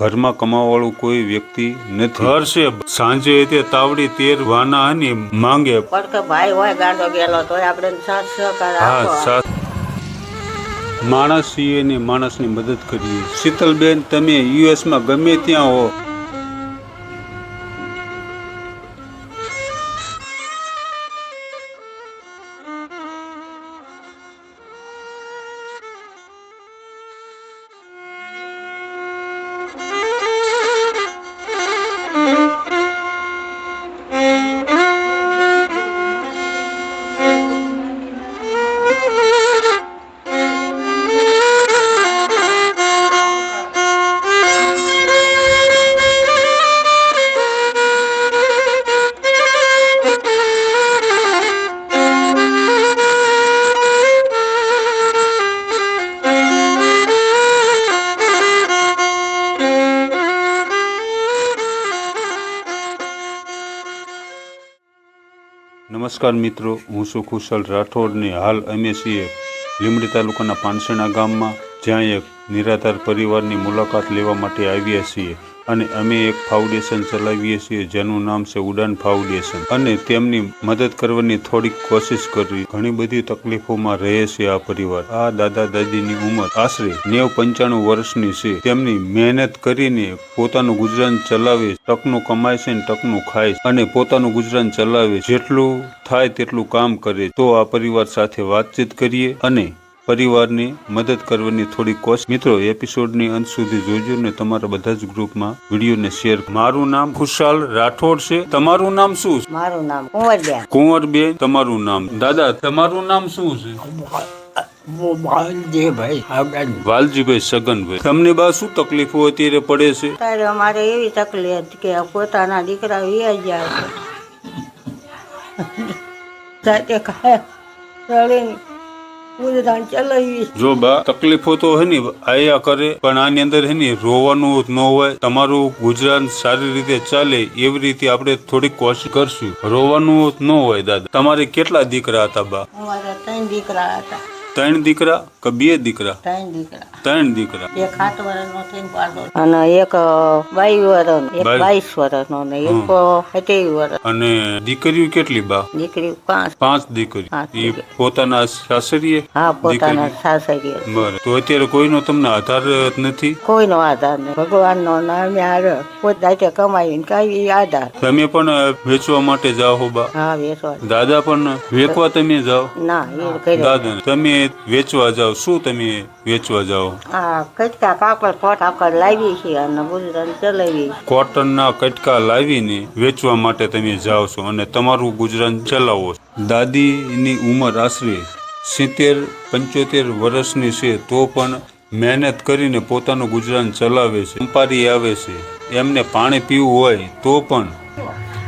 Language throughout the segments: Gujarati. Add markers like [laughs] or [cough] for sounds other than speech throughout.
ઘરમાં કમાવાવાળું કોઈ વ્યક્તિ નથી. ઘર છે. સાંજે તે તાવડી તેર વાના અને માંગે. પણ કે ભાઈ હોય ગાંડો ગયેલો તો આપણે સાથ સહકાર હા સાથ. માણસ છીએ ને માણસની મદદ કરીએ. શીતલબેન તમે યુએસમાં ગમે ત્યાં હો. નમસ્કાર મિત્રો હું છું રાઠોડને. હાલ અમે છીએ લીમડી તાલુકાના પાનસેણા ગામમાં. જ્યાં એક નિરાધાર પરિવારની મુલાકાત લેવા માટે આવ્યા છીએ અને અમે એક ફાઉન્ડેશન ચલાવીએ છીએ જેનું નામ છે ઉડાન ફાઉન્ડેશન. અને તેમની મદદ કરવાની થોડીક કોશિશ કરવી. ઘણી બધી તકલીફોમાં રહે છે આ પરિવાર. આ દાદા દાદીની ઉંમર આશરે નેવ પંચાણું વર્ષની છે. તેમની મહેનત કરીને પોતાનું ગુજરાન ચલાવે, ટકનું કમાય છે ટકનું ખાય છે. અને પોતાનું ગુજરાન ચલાવે. જેટલું થાય તેટલું કામ કરે. તો આ પરિવાર સાથે વાતચીત કરીએ અને પરિવારની મદદ કરવાની થોડી કોશ મિત્રો એપિસોડની અંત સુધી જોજો ને તમારા બધા જ ગ્રુપમાં વિડીયોને શેર મારું નામ ખુશાલ રાઠોડ છે. તમારું નામ શું છે? મારું નામ કુંવરબેન. કુંવરબેન તમારું નામ? દાદા તમારું નામ શું છે? ભાઈ વાલજીભાઈ સગનભાઈ. તમને બા શું તકલીફો અત્યારે પડે છે? ત્યારે અમારે એવી તકલીફ કે પોતાના દીકરા વિયા જાય છે. [laughs] ચલાવી જો બા તકલીફો તો હે ને આયા કરે પણ આની અંદર હે ને રોવાનું ન હોય. તમારું ગુજરાન સારી રીતે ચાલે એવી રીતે આપણે થોડીક કોશિશ કરશું. રોવાનું ન હોય દાદા. તમારે કેટલા દીકરા હતા બા? અમારા ત્રણ દીકરા હતા. ત્રણ દીકરા કે બે દીકરા? ત્રણ દીકરા. ત્રણ દીકરા. એક સાત વર્ષનો થઈને પાડો અને એક બાઈ વર્ષનો એક બાવીસ. વર્ષનો ને એક સત્યાવીસ વર્ષ અને દીકરીઓ કેટલી બા? દીકરી પાંચ. પાંચ દીકરી. એ પોતાના સાસરીએ? હા પોતાના સાસરીએ. બરાબર તો અત્યારે કોઈનો તમને આધાર નથી? કોઈનો આધાર નહીં. ભગવાનનો નામે આરે પોત જાતે કમાઈને કઈ આધાર. તમે પણ વેચવા માટે જાઓ બા. હા વેચવા. દાદા પણ વેચવા તમે જાઓ? ના એ કરે દાદા. તમે વેચવા જાઓ? શું તમે વેચવા જાઓ? આ કટકા કાપડ પોટ કાપડ લાવી છે અને ગુજરાન ચલાવી. કોટનના કટકા લાવીને વેચવા માટે તમે જાઓ છો અને તમારું ગુજરાન ચલાવો છો. દાદીની ઉંમર આશરે સિત્તેર પંચોતેર વર્ષની છે તો પણ મહેનત કરીને પોતાનું ગુજરાન ચલાવે છે. અંપારી આવે છે. એમને પાણી પીવું હોય તો પણ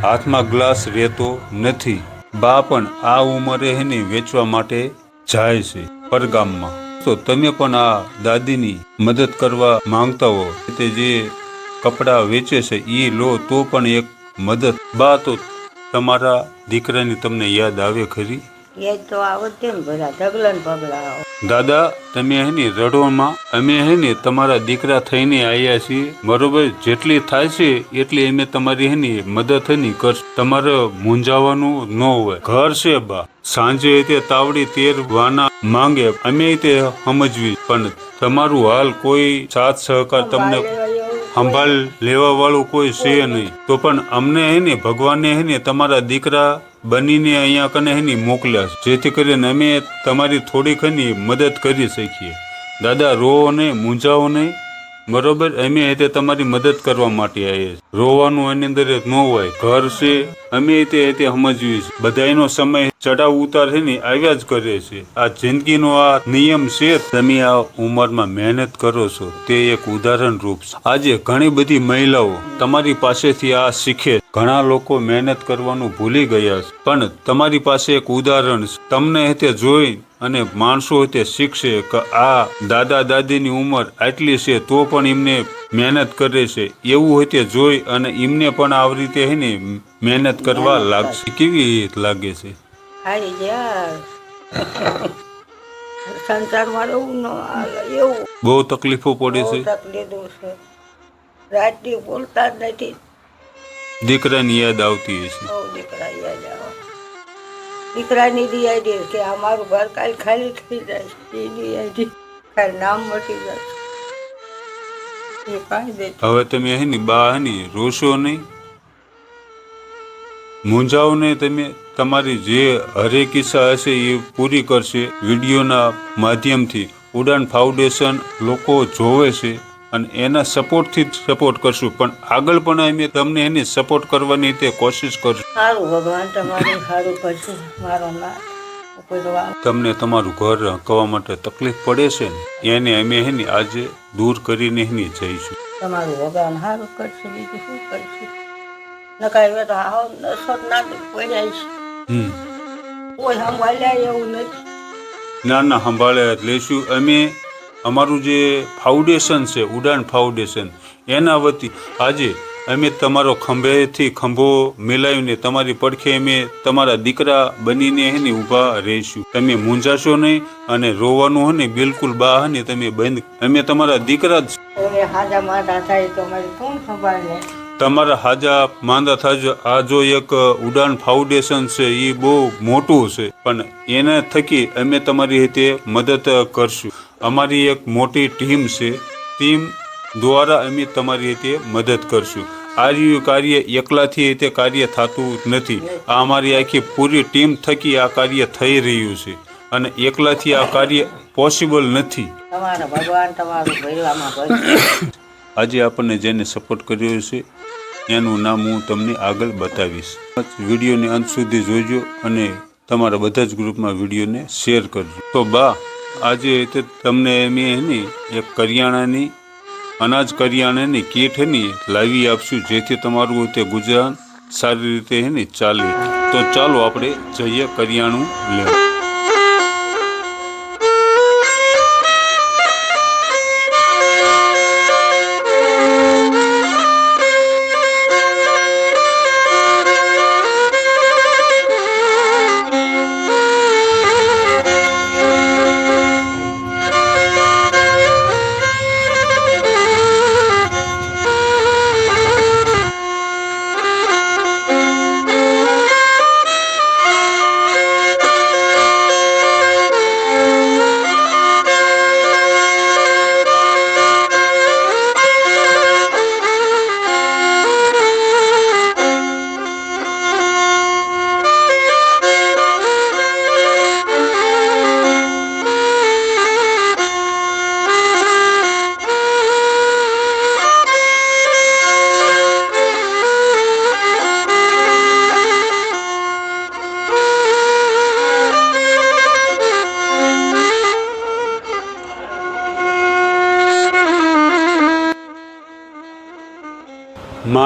હાથમાં ગ્લાસ રહેતો નથી. બા પણ આ ઉંમરે એને વેચવા માટે જાય છે પરગામમાં. તો તમે પણ આ દાદીની મદદ કરવા માંગતા હો. તે જે કપડાં વેચે છે એ લો, તો પણ એક મદદ. બા, તો તમારા દીકરાની તમને યાદ આવે ખરી? એ તો આવડતે ને બધા ઢગલન પગલા દાદા, તમે હે ને રડવામાં, અમે હે ને તમારા દીકરા થઈને આવ્યા છીએ. બરોબર, જેટલી થાય છે એટલી અમે તમારી એની મદદ એની ને તમારે મૂંઝાવાનું ન હોય. ઘર છે બા. સાંજે તે તાવડી તેર વાના માંગે. અમે તે સમજવી. પણ તમારું હાલ કોઈ સાથ સહકાર તમને સંભાળ લેવા વાળું કોઈ છે નહીં. તો પણ અમને હે ને ભગવાને હે ને તમારા દીકરા બનીને અહીંયા કને હેની મોકલ્યા જેથી કરીને અમે તમારી થોડીક હે મદદ કરી શકીએ. દાદા રોવો નહીં મૂંઝાવો નહીં બરોબર? અમે તે તમારી મદદ કરવા માટે આવીએ છીએ. રોવાનું એની અંદર ન હોય. ઘર છે. અમે તે તે સમજવી છે. બધાયનો સમય ચડાવ ઉતાર છે ને, આવ્યા જ કરે છે. આ જિંદગીનો આ નિયમ છે તમે આ ઉંમરમાં મહેનત કરો છો. તે એક ઉદાહરણ રૂપ છે. આજે ઘણી બધી મહિલાઓ તમારી પાસેથી આ શીખે ઘણા લોકો મહેનત કરવાનું ભૂલી ગયા છે. પણ તમારી પાસે એક ઉદાહરણ છે. તમને તે જોઈ અને માણસો તે શીખશે કે આ દાદા દાદીની ઉંમર આટલી છે તો પણ એમને મહેનત કરે છે. એવું હોય તે જોઈ અને એમને પણ આવી રીતે હે ને મહેનત કરવા લાગશે. કેવી લાગે છે? સંસારમાં રહેવું એવું. બહુ તકલીફો પડે છે? તકલીફો છે. બોલતા જ નથી. દીકરાની યાદ આવતી હશે. દીકરા યાદ આવે. દીકરાની દિયાદી કે અમારું ઘર કાલ ખાલી થઈ જાય એ કાલ નામ મટી જાય. હવે તમે હે બા હની રોશો નહીં. મૂંઝાઓ નહીં તમે તમારી જે હરેક ઈચ્છા હશે એ પૂરી કરશે વિડીયોના માધ્યમથી. ઉડાન ફાઉન્ડેશન લોકો જોવે છે. અને એના સપોર્ટથી જ સપોર્ટ કરશું. પણ આગળ પણ અમે તમને એની સપોર્ટ કરવાની તે કોશિશ કરશું. સારું ભગવાન તમારું સારું કરશું. મારો તમને તમારું ઘર હકવા માટે તકલીફ પડે છે ને એને અમે એની આજે દૂર કરીને એની જઈશું. તમારું ભગવાન સારું કરશે બીજું શું કરશે? નકાય તો હાવ નસો ના પડ્યા છે. હમ. કોઈ સંભાળ્યા એવું નથી. ના ના સંભાળ્યા લઈશું. અમે અમારું જે ફાઉન્ડેશન છે, ઉડાન ફાઉન્ડેશન એના વતી આજે અમે તમારો ખંભેથી ખંભો મિલાવીને તમારી પડખે અમે તમારા દીકરા બનીને એને ઊભા રહીશું. તમે મૂંઝાશો નહીં અને રોવાનું હે ને બિલકુલ બા હે ને તમે બંધ. અમે તમારા દીકરા જ હાજા માતા થાય તો અમારે કોણ સંભાળે તમારા હાજા માંદા થાજો આ જો એક ઉડાન ફાઉન્ડેશન છે એ બહુ મોટું છે. પણ એને થકી અમે તમારી રીતે મદદ કરશું. અમારી એક મોટી ટીમ છે. ટીમ દ્વારા અમે તમારી રીતે મદદ કરશું. આ કાર્ય એકલાથી રીતે કાર્ય થતું નથી. આ અમારી આખી પૂરી ટીમ થકી આ કાર્ય થઈ રહ્યું છે. અને એકલાથી આ કાર્ય પોસિબલ નથી. આજે આપણને જેને સપોર્ટ કર્યો છે, એનું નામ હું તમને આગળ બતાવીશ. વિડીયોને અંત સુધી જોજો અને તમારા બધા જ ગ્રુપમાં વિડીયોને શેર કરજો. તો બા, આજે તે તમને મેં એની એક કરિયાણાની, અનાજ કરિયાણાની કીટ એની લાવી આપશું, જેથી તમારું તે ગુજરાન સારી રીતે એની ચાલે. તો ચાલો આપણે જઈએ કરિયાણું લેવા.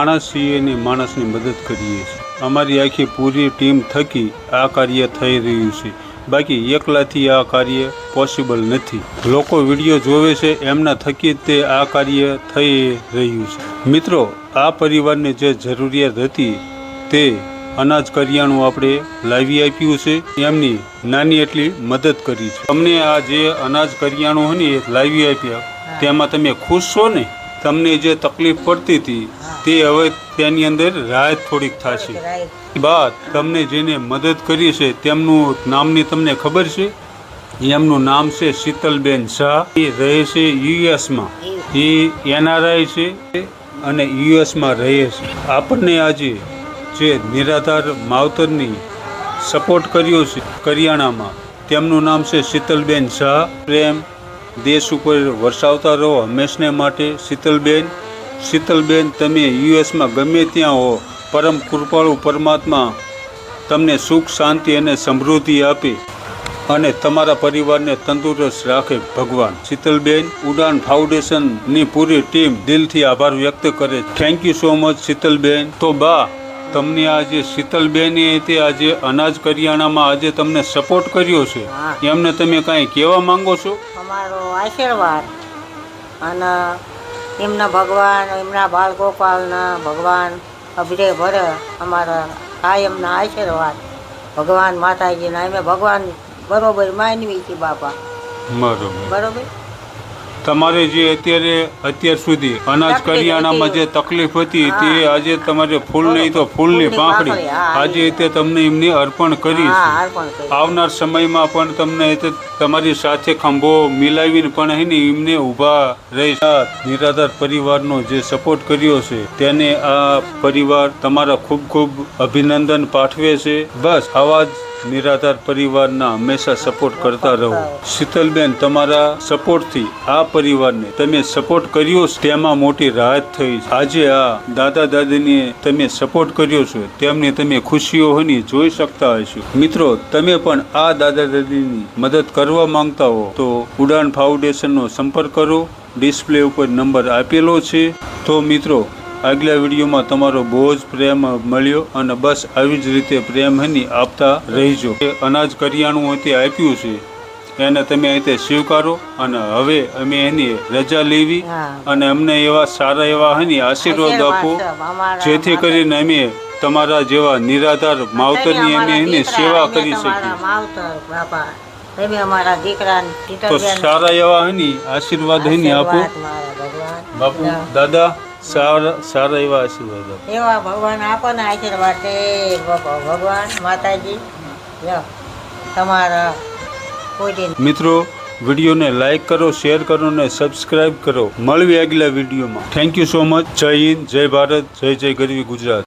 માણસ છીએ અને માણસની મદદ કરીએ છીએ. અમારી આખી પૂરી ટીમ થકી આ કાર્ય થઈ રહ્યું છે. બાકી એકલાથી આ કાર્ય પોસિબલ નથી. લોકો વીડિયો જોવે છે એમના થકી જ તે આ કાર્ય થઈ રહ્યું છે. મિત્રો આ પરિવારને જે જરૂરિયાત હતી તે અનાજ કરિયાણું આપણે લાવી આપ્યું છે. એમની નાની એટલી મદદ કરી છે. તમને આ જે અનાજ કરિયાણું હોય ને એ લાવી આપ્યા તેમાં તમે ખુશ છો ને? તમને જે તકલીફ પડતી હતી તે હવે તેની અંદર રાહત થોડીક થશે. બાદ તમને જેને મદદ કરી છે તેમનું નામની તમને ખબર છે? એમનું નામ છે શીતલબેન શાહ. એ રહે છે યુએસમાં. એ એનઆરઆઈ છે અને યુએસમાં રહે છે. આપણને આજે જે નિરાધાર માવતરની સપોર્ટ કર્યો છે કરિયાણામાં તેમનું નામ છે શીતલબેન શાહ. પ્રેમ દેશ ઉપર વરસાવતા રહો હંમેશને માટે. શીતલબેન શીતલબેન, તમે યુએસમાં ગમે ત્યાં હો. પરમ કૃપાળુ પરમાત્મા તમને સુખ, શાંતિ અને સમૃદ્ધિ આપે અને તમારા પરિવારને તંદુરસ્ત રાખે ભગવાન. શીતલબેન, ઉડાન ફાઉન્ડેશનની પૂરી ટીમ દિલથી આભાર વ્યક્ત કરે થેન્ક યુ સો મચ શીતલબેન. તો બા તમને આજે શીતલબેને તે આજે અનાજ કરિયાણામાં આજે તમને સપોર્ટ કર્યો છે. એમને તમે કાંઈ કહેવા માંગો છો? અમારો આશીર્વાદ અને એમના ભગવાન એમના બાળ ગોપાલના ભગવાન અભિરે ભરે અમારા કાયમના આશીર્વાદ. ભગવાન માતાજીના અમે ભગવાન બરોબર માનવી છીએ બાપા. બરોબર. બરોબર? તમારે જે અત્યારે અત્યાર સુધી અનાજ કરિયાણામાં જે તકલીફ હતી તે આજે તમારે ફૂલ નહીં તો ફૂલની પાંખડી આજે તે તમને એમને અર્પણ કરી આવનાર સમયમાં પણ તમને તમારી સાથે ખંભો મિલાવીને પણ એને એમને ઊભા રહી નિરાધાર પરિવારનો જે સપોર્ટ કર્યો છે તેને આ પરિવાર તમારા ખૂબ ખૂબ અભિનંદન પાઠવે છે. બસ આવા જ નિરાધાર પરિવારના હંમેશા સપોર્ટ કરતા રહો. શીતલબેન, તમારા સપોર્ટથી આ પરિવારને તમે સપોર્ટ કર્યો તેમાં મોટી રાહત થઈ આજે આ દાદા દાદીને તમે સપોર્ટ કર્યો છે. તેમને તમે ખુશીઓ હની જોઈ શકતા હશો. મિત્રો, તમે પણ આ દાદા દાદીની મદદ કરવા માંગતા હો, તો ઉડાન ફાઉન્ડેશનનો સંપર્ક કરો. ડિસ્પ્લે ઉપર નંબર આપેલો છે. તો મિત્રો આગલા વિડીયોમાં તમારો બહુ જ પ્રેમ મળ્યો અને બસ આવી જ રીતે પ્રેમ હની આપતા રહીજો. અનાજ કરિયાણું તે આપ્યું છે. એને તમે અહીં સ્વીકારો અને હવે અમે એની રજા લેવી અને અમને એવા સારા એવા હની આશીર્વાદ આપો. જેથી કરીને અમે તમારા જેવા નિરાધાર માવતરની અમે એની સેવા કરી શકીએ. તમે અમારા દીકરા તો સારા એવા હની આશીર્વાદ હની આપો. બાપુ દાદા સારા સારા એવા આશીર્વાદ આપો એવા ભગવાન આપોને આશીર્વાદ ભગવાન માતાજી. તમારા કોઈ મિત્રો વિડીયોને લાઈક કરો શેર કરો ને સબસ્ક્રાઇબ કરો. મળવી આગલા વિડીયોમાં. થેન્ક યુ સો મચ જય હિન્દ જય ભારત જય જય ગરવી ગુજરાત.